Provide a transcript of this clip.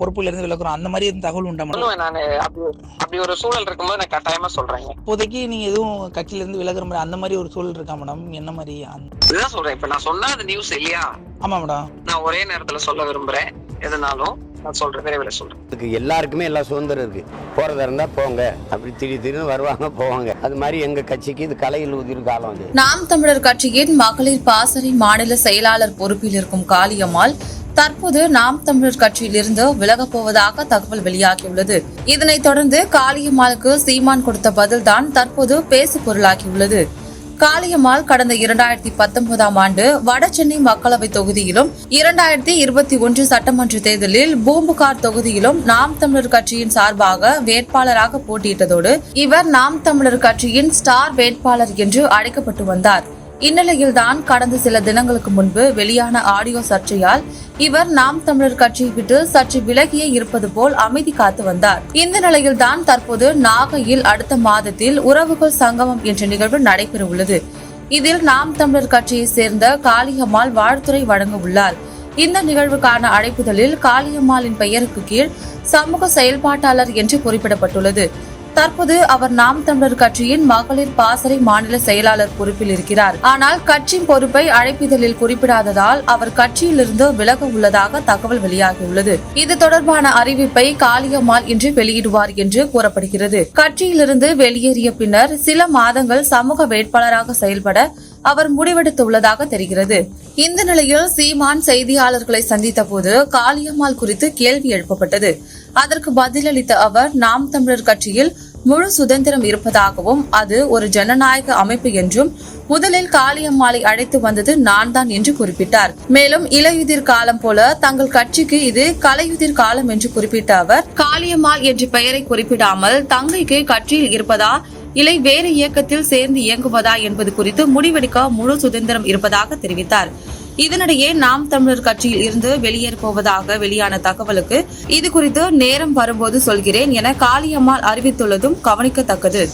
பொறுப்புல இருந்து விலகுறோம். அந்த மாதிரி எதுவும் தகவல் உண்டா நானு. அப்படி அப்படி ஒரு சூழல் இருக்கும்போது நான் கட்டாயமா சொல்றேங்க. இப்போதைக்கு நீங்க எதுவும் கட்சியில இருந்து விலகுற மாதிரி அந்த மாதிரி ஒரு சூழல் இருக்கா மேடம்? என்ன மாதிரி இதுதான் சொல்றேன். இப்ப நான் சொன்னா அது நியூஸ் இல்லையா? ஆமா மேடம். நான் ஒரே நேரத்துல சொல்ல விரும்புறேன். எதுனாலும் நான் சொல்றேன். விரைவில் சொல்றேன். இதுக்கு எல்லாருக்குமே எல்லா சுதந்திரம் இருக்கு. போறதா இருந்தா போங்க. அப்படி திடீர் திடீர்னு வருவாங்க போவாங்க. அது மாதிரி எங்க கட்சிக்கு இது கலையில் உதிர் காலம் அது. நாம் தமிழர் கட்சியின் மகளிர் பாசறை மாநில செயலாளர் பொறுப்பில் இருக்கும் காளியம்மாள் தற்போது நாம் தமிழர் கட்சியிலிருந்து விலகப் போவதாக தகவல் வெளியாகியுள்ளது. இதனைத் தொடர்ந்து காளியம்மாளுக்கு சீமான் கொடுத்த பதில்தான் தற்போது பேசு பொருளாகியுள்ளது. காளியம்மாள் கடந்த இரண்டாயிரத்தி பத்தொன்பதாம் ஆண்டு வட சென்னை மக்களவை தொகுதியிலும் இரண்டாயிரத்தி இருபத்தி ஒன்று சட்டமன்ற தேர்தலில் பூம்புகார் தொகுதியிலும் நாம் தமிழர் கட்சியின் சார்பாக வேட்பாளராக போட்டியிட்டதோடு இவர் நாம் தமிழர் கட்சியின் ஸ்டார் வேட்பாளர் என்று அழைக்கப்பட்டு வந்தார். இந்நிலையில்தான் கடந்த சில தினங்களுக்கு முன்பு வெளியான ஆடியோ சர்ச்சையால் இவர் நாம் தமிழர் கட்சியை விட்டு சற்று விலகியே இருப்பது போல் அமைதி காத்து வந்தார். இந்த நிலையில்தான் தற்போது நாகையில் அடுத்த மாதத்தில் உறவுகள் சங்கமம் என்ற நிகழ்வு நடைபெற உள்ளது இதில் நாம் தமிழர் கட்சியை சேர்ந்த காளியம்மாள் வாழ்த்துறை வழங்க உள்ளார் இந்த நிகழ்வுக்கான அழைப்புதலில் காளியம்மாளின் பெயருக்கு கீழ் சமூக செயல்பாட்டாளர் என்று குறிப்பிடப்பட்டுள்ளது. தற்போது அவர் நாம் தமிழர் கட்சியின் மகளிர் பாசறை மாநில செயலாளர் பொறுப்பில் இருக்கிறார். ஆனால் கட்சி பொறுப்பை அழைப்பிதழில் குறிப்பிடாததால் அவர் கட்சியிலிருந்து விலக உள்ளதாக தகவல் வெளியாகியுள்ளது. இது தொடர்பான அறிவிப்பை காளியம்மாள் இன்று வெளியிடுவார் என்று கூறப்படுகிறது. கட்சியிலிருந்து வெளியேறிய பின்னர் சில மாதங்கள் சமூக வேட்பாளராக செயல்பட அவர் முடிவெடுத்துள்ளதாக தெரிகிறது. இந்த நிலையில் சீமான் செய்தியாளர்களை சந்தித்த போது காளியம்மாள் குறித்து கேள்வி எழுப்பப்பட்டது. அதற்கு பதிலளித்த அவர் நாம் தமிழர் கட்சியில் முழு சுதந்திரம் இருப்பதாகவும் அது ஒரு ஜனநாயக அமைப்பு என்றும் முதலில் காளியம்மாளை அழைத்து வந்தது நான் தான் என்று குறிப்பிட்டார். மேலும் இலையுதிர் காலம் போல தங்கள் கட்சிக்கு இது கலையுதிர் காலம் என்று குறிப்பிட்ட அவர் காளியம்மாள் என்ற பெயரை குறிப்பிடாமல் தங்கைக்கு கட்சியில் இருப்பதா இல்லை வேறு இயக்கத்தில் சேர்ந்து இயங்குவதா என்பது குறித்து முடிவெடுக்க முழு சுதந்திரம் இருப்பதாக தெரிவித்தார். இதனிடையே நாம் தமிழர் கட்சியில் இருந்து வெளியேற போவதாக வெளியான தகவலுக்கு இது குறித்து நேரம் வரும்போது சொல்கிறேன் என காளியம்மாள் அறிவித்துள்ளதும் கவனிக்கத்தக்கது.